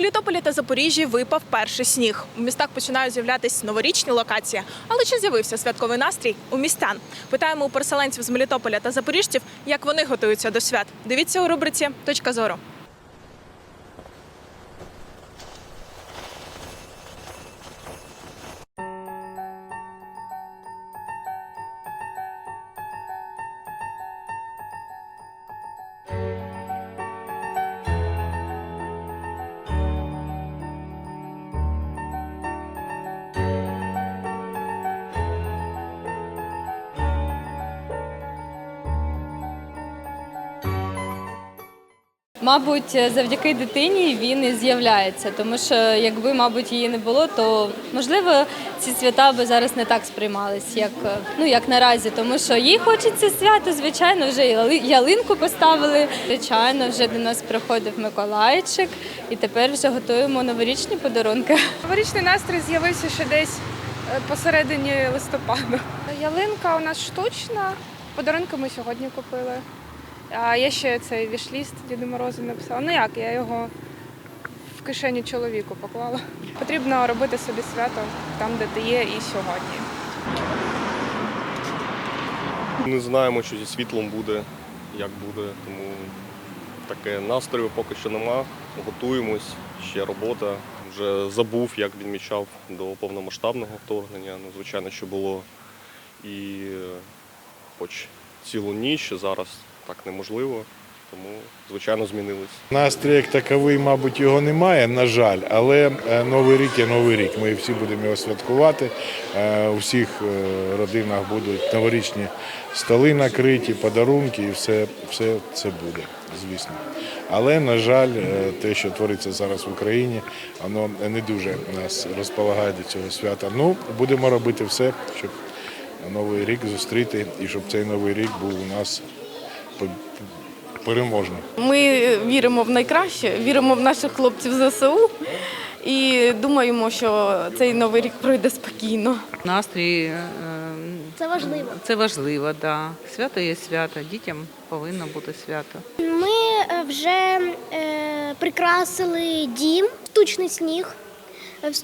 Мелітополі та Запоріжжі випав перший сніг. У містах починають з'являтися новорічні локації. Але чи з'явився святковий настрій у містян? Питаємо у переселенців з Мелітополя та запоріжців, як вони готуються до свят. Дивіться у рубриці Точка зору. Мабуть, завдяки дитині він і з'являється, тому що якби, мабуть, її не було, то можливо ці свята би зараз не так сприймались, як ну як наразі, тому що їй хочеться свято. Звичайно, вже яли- ялинку поставили. Звичайно, вже до нас приходив Миколайчик, і тепер вже готуємо новорічні подарунки. Новорічний настрій з'явився ще десь е, посередині листопада. Ялинка у нас штучна, подарунки ми сьогодні купили. А я ще цей вішліст Діду Морозу написала. Ну як, я його в кишені чоловіку поклала. Потрібно робити собі свято там, де ти є, і сьогодні. Не знаємо, що зі світлом буде, як буде, тому таке настрою поки що нема. Готуємось, ще робота. Вже забув, як відмічав до повномасштабного вторгнення. Ну, звичайно, що було і е, хоч цілу ніч, зараз так неможливо, тому звичайно змінилось. Настрій як таковий, мабуть, його немає, на жаль, але е, Новий рік є Новий рік. Ми всі будемо його святкувати. Е, У всіх е, родинах будуть новорічні столи накриті, подарунки і все, все це буде, звісно. Але, на жаль, те, що твориться зараз в Україні, воно не дуже нас розполагає до цього свята. Ну, будемо робити все, щоб Новий рік зустріти і щоб цей новий рік був у нас по- Ми віримо в найкраще, віримо в наших хлопців ЗСУ і думаємо, що цей новий рік пройде спокійно. Настрій е, Це важливо. це важливо, да. Свято є свято, дітям повинно бути свято. Ми е, вже е, прикрасили дім, штучний сніг,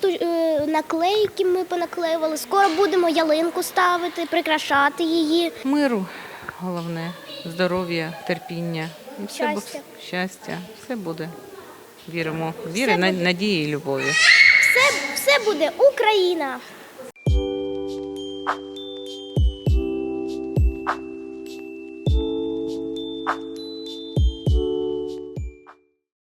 е, наклейки ми понаклеювали. Скоро будемо ялинку ставити, прикрашати її. Миру головне, здоров'я, терпіння. І все Щастя. щастя, все буде. Віримо. Віри, на- надії і любові. Все, все буде Україна.